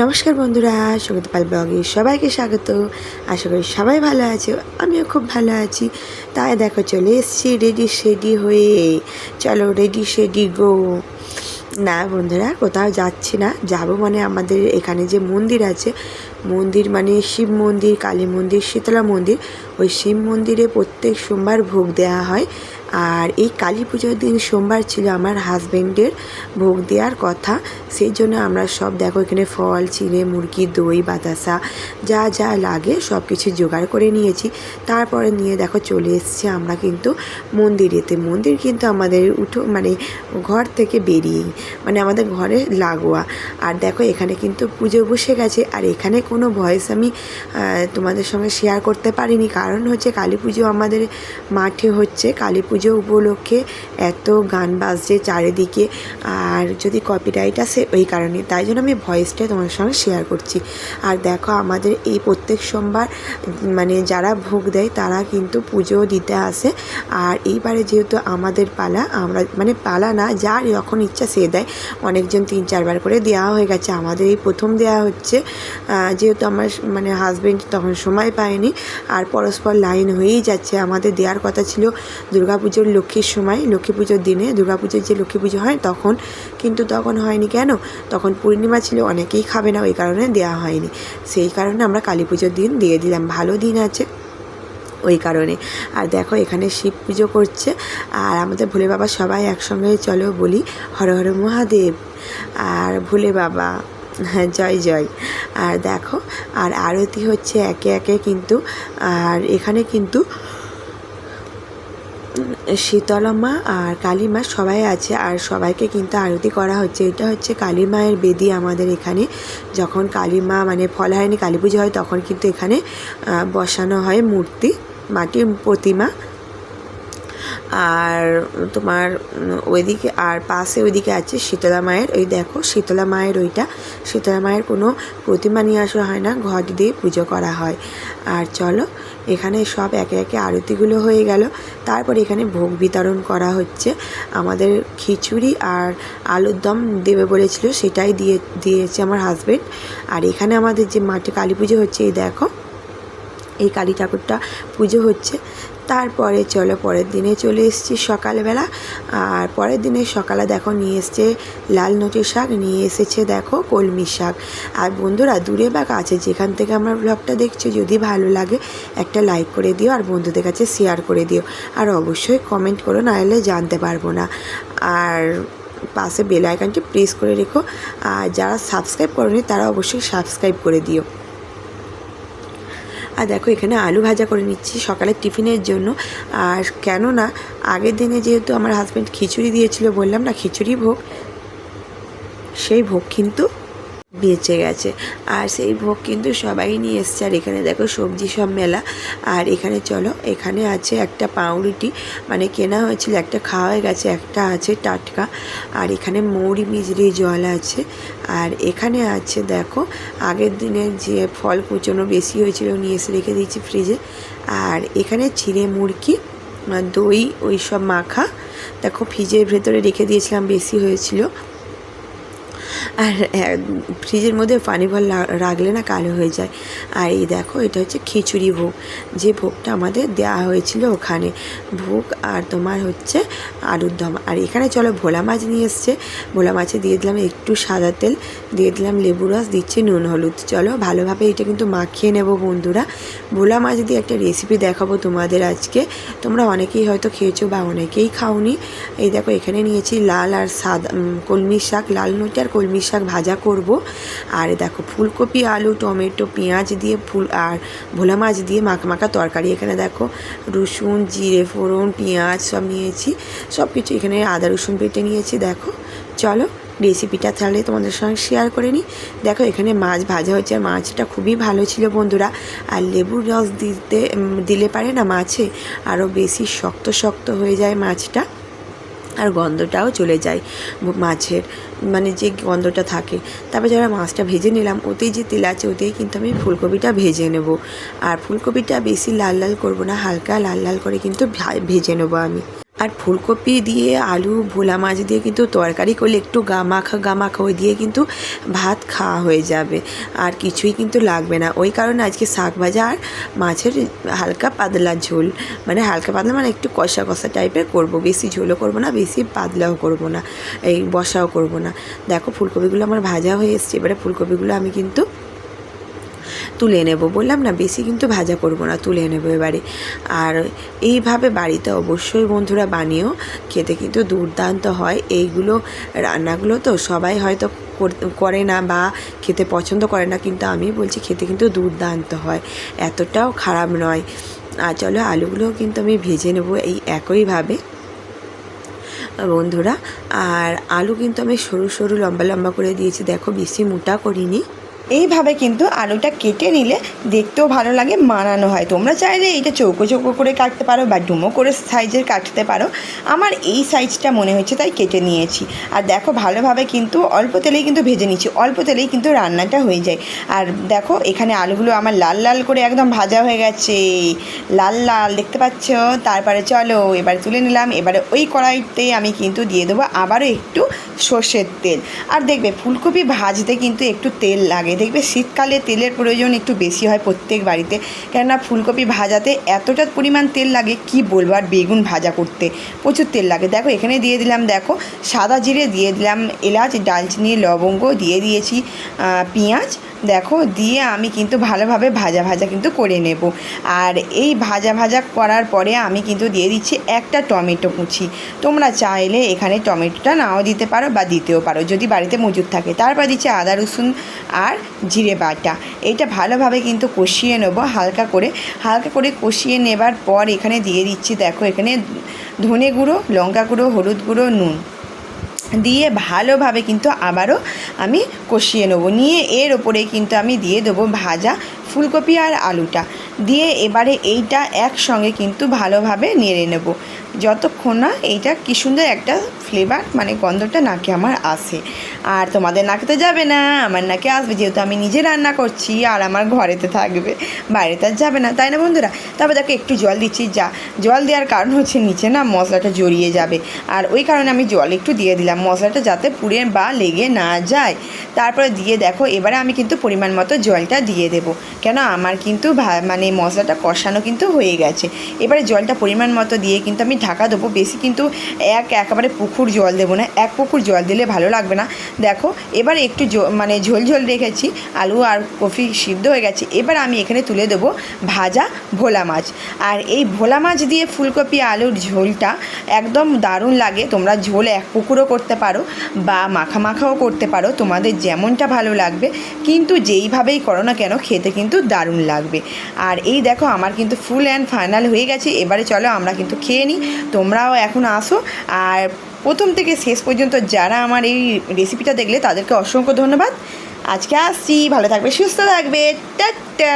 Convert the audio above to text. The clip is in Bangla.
নমস্কার বন্ধুরা সংগীত পাল ব্লগে সবাইকে স্বাগত। আশা করি সবাই ভালো আছে, আমিও খুব ভালো আছি। তাই দেখো, চলে এসছি রেডি শেডি হয়ে। চলো রেডি শেডি গো। না বন্ধুরা, কোথাও যাচ্ছি না, যাব মানে আমাদের এখানে যে মন্দির আছে, মন্দির মানে শিব মন্দির, কালী মন্দির, শীতলা মন্দির। ওই শিব মন্দিরে প্রত্যেক সোমবার ভোগ দেওয়া হয়। আর এই কালী পুজোর দিন সোমবার ছিল আমার হাজব্যান্ডের ভোগ দেওয়ার কথা। সেই জন্য আমরা সব দেখো এখানে ফল, চিড়ে, মুরগি, দই, বাতাসা, যা যা লাগে সব কিছু জোগাড় করে নিয়েছি। তারপরে নিয়ে দেখো চলে এসেছি আমরা কিন্তু মন্দিরেতে। মন্দির কিন্তু আমাদের উঠো মানে ঘর থেকে বেরিয়েই মানে আমাদের ঘরে লাগোয়া। আর দেখো এখানে কিন্তু পুজো বসে গেছে। আর এখানে কোনো ভয়েস আমি তোমাদের সঙ্গে শেয়ার করতে পারিনি। কারণ হচ্ছে কালী পুজো আমাদের মাঠে হচ্ছে। কালী পুজো উপলক্ষে এত গান বাজছে চারিদিকে। আর যদি কপিরাইট আসে ওই কারণে। তাই জন্য আমি ভয়েসটা তোমার সঙ্গে শেয়ার করছি। আর দেখো, আমাদের এই প্রত্যেক সোমবার মানে যারা ভোগ দেয়, তারা কিন্তু পুজো দিতে আসে। আর এইবারে যেহেতু আমাদের পালা, আমরা মানে পালা না, যার যখন ইচ্ছা সে দেয়। অনেকজন তিন, চারবার করে দেওয়া হয়ে গেছে। আমাদের এই প্রথম দেওয়া হচ্ছে। যেহেতু আমার মানে হাজবেন্ড তখন সময় পায়নি, আর পরস্পর লাইন হয়েই যাচ্ছে। আমাদের দেওয়ার কথা ছিল দুর্গাপুজোর লক্ষ্মীর সময়, লক্ষ্মী পুজোর দিনে, দুর্গাপুজোর যে লক্ষ্মী পুজো হয়, তখন কিন্তু তখন হয়নি কেন? তখন পূর্ণিমা ছিল, অনেকেই খাবে না, ওই কারণে দেওয়া হয়নি। সেই কারণে আমরা কালী পুজোর দিন দিয়ে দিলাম, ভালো দিন আছে ওই কারণে। আর দেখো, এখানে শিব পুজো করছে, আর আমাদের ভোলে বাবা সবাই একসঙ্গে, চলো বলি, হর হর মহাদেব, আর ভোলে বাবা হ্যাঁ জয় জয়। আর দেখো, আর আরতি হচ্ছে একে একে কিন্তু, আর এখানে কিন্তু শীতলা মা আর কালী মা সবাই আছে আর সবাইকে কিন্তু আরতি করা হচ্ছে। এটা হচ্ছে কালী মায়ের বেদি আমাদের এখানে। যখন কালী মা মানে ফলহারিণী কালী পুজো হয়, তখন কিন্তু এখানে বসানো হয় মূর্তি, মাটির প্রতিমা। আর তোমার ওইদিকে, আর পাশে ওইদিকে আছে শীতলা মায়ের। ওই দেখো, শীতলা মায়ের ওইটা। শীতলা মায়ের কোনো প্রতিমা নিয়ে আসা হয় না, ঘট দিয়ে পুজো করা হয়। আর চলো, এখানে সব একে একে আরতিগুলো হয়ে গেল। তারপর এখানে ভোগ বিতরণ করা হচ্ছে। আমাদের খিচুড়ি আর আলুর দম দেবে বলেছিল, সেটাই দিয়ে, দিয়েছে আমার হাজবেন্ড আর এখানে আমাদের যে মাঠে কালী পুজো হচ্ছে, এই দেখো, এই কালী ঠাকুরটা পুজো হচ্ছে। তারপরে চলো পরের দিনে চলে এসেছি সকালবেলা। আর পরের দিনে সকালে দেখো নিয়ে এসছে লাল নটির শাক, নিয়ে এসেছে দেখো কলমি শাক। আর বন্ধুরা, দূরে বা কাছে যেখান থেকে আমার ব্লগটা দেখছ, যদি ভালো লাগে একটা লাইক করে দিও আর বন্ধুদের কাছে শেয়ার করে দিও। আর অবশ্যই কমেন্ট করো, নাহলে জানতে পারব না। আর পাশে বেল আইকনটি প্রেস করে রেখো। আর যারা সাবস্ক্রাইব করনি, তারা অবশ্যই সাবস্ক্রাইব করে দিও। দেখো, এখানে আলু ভাজা করে নিচ্ছি সকালের টিফিনের জন্য। আর কেননা, আগের দিনে যেহেতু আমার হাজব্যান্ড খিচুড়ি দিয়েছিল বললাম না, খিচুড়ি ভোগ, সেই ভোগ কিন্তু বেঁচে গেছে। আর সেই ভোগ কিন্তু সবাই নিয়ে এসছে। আর এখানে দেখো সবজি সব মেলা। আর এখানে চলো, এখানে আছে একটা পাউরুটি। মানে কেনা হয়েছিল, একটা খাওয়া গেছে, একটা আছে টাটকা। আর এখানে মৌরি মিজরি জল আছে। আর এখানে আছে দেখো, আগের দিনের যে ফল কুচনো বেশি হয়েছিল, নিয়ে এসে রেখে দিয়েছি ফ্রিজে। আর এখানে চিড়ে মুরগি, দই, ওই সব মাখা। দেখো ফ্রিজের ভেতরে রেখে দিয়েছিলাম, বেশি হয়েছিল। আর ফ্রিজের মধ্যে পানি ভর রাখলে না কালো হয়ে যায়। আর এই দেখো, এটা হচ্ছে খিচুড়ি ভোগ। যে ভোগটা আমাদের দেওয়া হয়েছিল ওখানে। ভোগ আর তোমার হচ্ছে আলুর দম। আর এখানে চলো ভোলা মাছ নিয়ে এসছে। ভোলা মাছে দিয়ে দিলাম একটু সাদা তেল, দিয়ে দিলাম লেবু রস, দিচ্ছি নুন হলুদ। চলো ভালোভাবে এটা কিন্তু মাখিয়ে নেব বন্ধুরা। ভোলা মাছ দিয়ে একটা রেসিপি দেখাবো তোমাদের আজকে। তোমরা অনেকেই হয়তো খেয়েছো বা অনেকেই খাওনি। এই দেখো, এখানে নিয়েছি লাল আর সাদা কলমি শাক, লাল নোটে আর কলমি শাক ভাজা করব। আর দেখো, ফুলকপি, আলু, টমেটো, পেঁয়াজ দিয়ে ফুল, আর ভোলা মাছ দিয়ে মাখা তরকারি। এখানে দেখো, রসুন, জিরে, ফোড়ন, পেঁয়াজ সব নিয়েছি। সব কিছু এখানে আদা, রসুন বেটে নিয়েছি, দেখো। চলো, রেসিপিটা তাহলে তোমাদের সঙ্গে শেয়ার করে নিই। দেখো, এখানে মাছ ভাজা হচ্ছে আর মাছটা খুবই ভালো ছিল বন্ধুরা। আর লেবুর রস দিতে দিলে পারে না মাছে? আরও বেশি শক্ত শক্ত হয়ে যায় মাছটা। আর গন্ধটাও চলে যায় মাছের মানে যে গন্ধটা থাকে। তারপরে যারা মাছটা ভেজে নিলাম, ওতেই যে তেল আছে, ওতেই কিন্তু আমি ফুলকপিটা ভেজে নেব। আর ফুলকপিটা বেশি লাল লাল করব না, হালকা লাল লাল করে কিন্তু ভেজে নেব আমি। আর ফুলকপি দিয়ে, আলু, ভোলা মাছ দিয়ে কিন্তু তরকারি করলে একটু গামাখা গামাখা ওই দিয়ে কিন্তু ভাত খাওয়া হয়ে যাবে। আর কিছুই কিন্তু লাগবে না। ওই কারণে আজকে শাক ভাজা আর মাছের হালকা পাতলা ঝোল। মানে হালকা পাতলা মানে একটু কষা কষা টাইপের করব। বেশি ঝোলও করব না, বেশি পাতলাও করব না। এই বসাও করব না। দেখো ফুলকপিগুলো আমার ভাজা হয়ে এসছে। এবারে ফুলকপিগুলো আমি কিন্তু তুলে নেব। বললাম, না, বেশি কিন্তু ভাজা করব না, তুলে নেব এবারে। আর এইভাবে বাড়িতে অবশ্যই বন্ধুরা বানিয়েও খেতে কিন্তু দুর্দান্ত হয়। এইগুলো রান্নাগুলো তো সবাই হয়তো কর- না বা খেতে পছন্দ করে না, কিন্তু আমি বলছি খেতে কিন্তু দুর্দান্ত হয়, এতটাও খারাপ নয়। আর চলো, আলুগুলোও কিন্তু আমি ভেজে নেব এই একইভাবে। বন্ধুরা, আর আলু কিন্তু আমি সরু সরু লম্বা লম্বা করে দিয়েছি, দেখো বেশি মোটা করিনি। এইভাবে কিন্তু আলুটা কেটে নিলে দেখতেও ভালো লাগে, মানানো হয়। তোমরা চাইলে এইটা চৌকো চৌকো করে কাটতে পারো বা ডুমো করে সাইজের কাটতে পারো। আমার এই সাইজটা মনে হচ্ছে তাই কেটে নিয়েছি। আর দেখো ভালোভাবে কিন্তু অল্প তেলেই কিন্তু ভেজে নিচ্ছি, অল্প তেলেই কিন্তু রান্নাটা হয়ে যায়। আর দেখো এখানে আলুগুলো আমার লাল লাল করে একদম ভাজা হয়ে গেছে। লাল লাল, দেখতে পাচ্ছ? তারপরে চলো এবার তুলে নিলাম। এবারে ওই কড়াইতে আমি কিন্তু দিয়ে দেবো আবারও একটু সর্ষের তেল। আর দেখবে ফুলকপি ভাজতে কিন্তু একটু তেল লাগে। দেখবে শীতকালে তেলের প্রয়োজন একটু বেশি হয় প্রত্যেক বাড়িতে। কেননা ফুলকপি ভাজাতে এতটা পরিমাণ তেল লাগে, কি বলব? আর বেগুন ভাজা করতে প্রচুর তেল লাগে। দেখো, এখানে দিয়ে দিলাম, দেখো, সাদা জিরে দিয়ে দিলাম, এলাচ, ডালচিনি, লবঙ্গ দিয়ে দিয়েছি পেঁয়াজ। দেখো, দিয়ে আমি কিন্তু ভালোভাবে ভাজা ভাজা কিন্তু করে নেব। আর এই ভাজা ভাজা করার পরে আমি কিন্তু দিয়ে দিচ্ছি একটা টমেটো কুচি। তোমরা চাইলে এখানে টমেটোটা নাও দিতে পারো বা দিতেও পারো, যদি বাড়িতে মজুদ থাকে। তারপর দিচ্ছি আদা, রসুন আর জিরে বাটা। এইটা ভালোভাবে কিন্তু কষিয়ে নেব, হালকা করে। হালকা করে কষিয়ে নেবার পর এখানে দিয়ে দিচ্ছি, দেখো এখানে ধনে গুঁড়ো, লঙ্কা গুঁড়ো, হলুদ গুঁড়ো, নুন। দিয়ে ভালোভাবে কিন্তু আবারও আমি কষিয়ে নেব। নিয়ে এর ওপরে কিন্তু আমি দিয়ে দেবো ভাজা ফুলকপি আর আলুটা। দিয়ে এবারে এইটা একসঙ্গে কিন্তু ভালোভাবে নেড়ে নেব। যতক্ষণ না এইটা কী সুন্দর একটা ফ্লেভার মানে গন্ধটা নাকে আমার আসে। আর তোমাদের নাকে তো যাবে না, আমার নাকে আসবে, যেহেতু আমি নিজে রান্না করছি, আর আমার ঘরেতে থাকবে, বাইরে আর যাবে না, তাই না বন্ধুরা? তারপর দেখো, একটু জল দিচ্ছি, যা, জল দেওয়ার কারণ হচ্ছে নিচে না মশলাটা জড়িয়ে যাবে। আর ওই কারণে আমি জল একটু দিয়ে দিলাম, মশলাটা যাতে পুড়ে বা লেগে না যায়। তারপরে দিয়ে দেখো, এবারে আমি কিন্তু পরিমাণ মতো জলটা দিয়ে দেবো। কেন? আমার কিন্তু মানে মশলাটা কষানো কিন্তু হয়ে গেছে। এবারে জলটা পরিমাণ মতো দিয়ে কিন্তু আমি ঢাকা দেবো বেশি, কিন্তু এক একেবারে পুকুর জল দেবো না, এক পুকুর জল দিলে ভালো লাগবে না। দেখো, এবার একটু মানে ঝোল ঝোল রেখেছি, আলু আর কফি সিদ্ধ হয়ে গেছে, এবার আমি এখানে তুলে দেবো ভাজা ভোলা মাছ। আর এই ভোলা মাছ দিয়ে ফুলকপি, আলুর ঝোলটা একদম দারুণ লাগে, তোমরা ঝোল এক পুকুরও করতে পারো বা মাখা মাখাও করতে পারো, তোমাদের যেমনটা ভালো লাগবে, কিন্তু যেইভাবেই করো না কেন, খেতে কিন্তু দারুণ লাগবে। আর এই দেখো, আমার কিন্তু ফুল অ্যান্ড ফাইনাল হয়ে গেছে, এবারে চলো আমরা কিন্তু খেয়ে নিই। তোমরাও এখন আসো। আর প্রথম থেকে শেষ পর্যন্ত যারা আমার এই রেসিপিটা দেখলে, তাদেরকে অসংখ্য ধন্যবাদ। আজকে আসছি। ভালো থাকবে, সুস্থ থাকবে। টাটা!